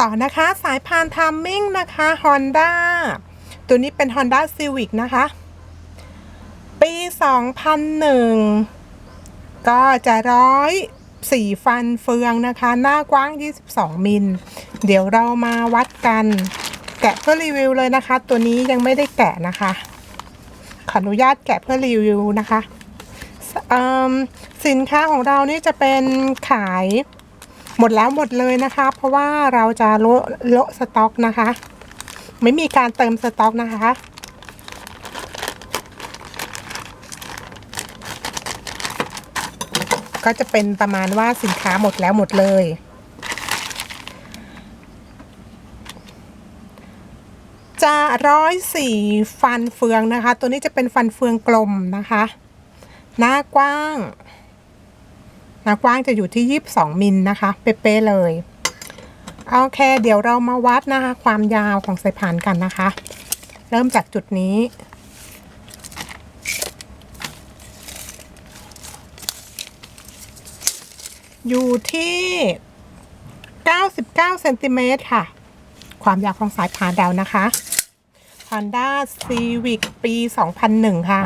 ต่อนะคะสายพานทามมิ่งนะคะ Honda ตัวนี้เป็น Honda Civic นะคะ ปี 2001 ก็จะร้อยสี่ฟันเฟืองนะคะ หน้ากว้าง 22 มิล เดี๋ยวเรามาวัดกัน แกะเพื่อรีวิวเลยนะคะ ตัวนี้ยังไม่ได้แกะนะคะ ขออนุญาตแกะเพื่อรีวิวนะคะสินค้าของเรานี่จะเป็นขาย หมดแล้วหมดเลยนะคะ เพราะว่าเราจะโละโละสต็อกนะคะ ไม่มีการเติมสต็อกนะคะก็จะเป็นประมาณว่าสินค้าหมดแล้วหมดเลย จะร้อยสี่ฟันเฟืองนะคะ ตัวนี้จะเป็นฟันเฟืองกลมนะคะ หน้ากว้าง น้ากว้างจะอยู่ที่ 22 มิลนะคะ เป๊ะๆเลย โอเค เดี๋ยวเรามาวัดนะคะ ความยาวของสายพานกันนะคะ เริ่มจากจุดนี้อยู่ที่ 99เซนติเมตรค่ะ ความยาวของสายพานเรานะคะ Honda Civic ปี 2001 ค่ะ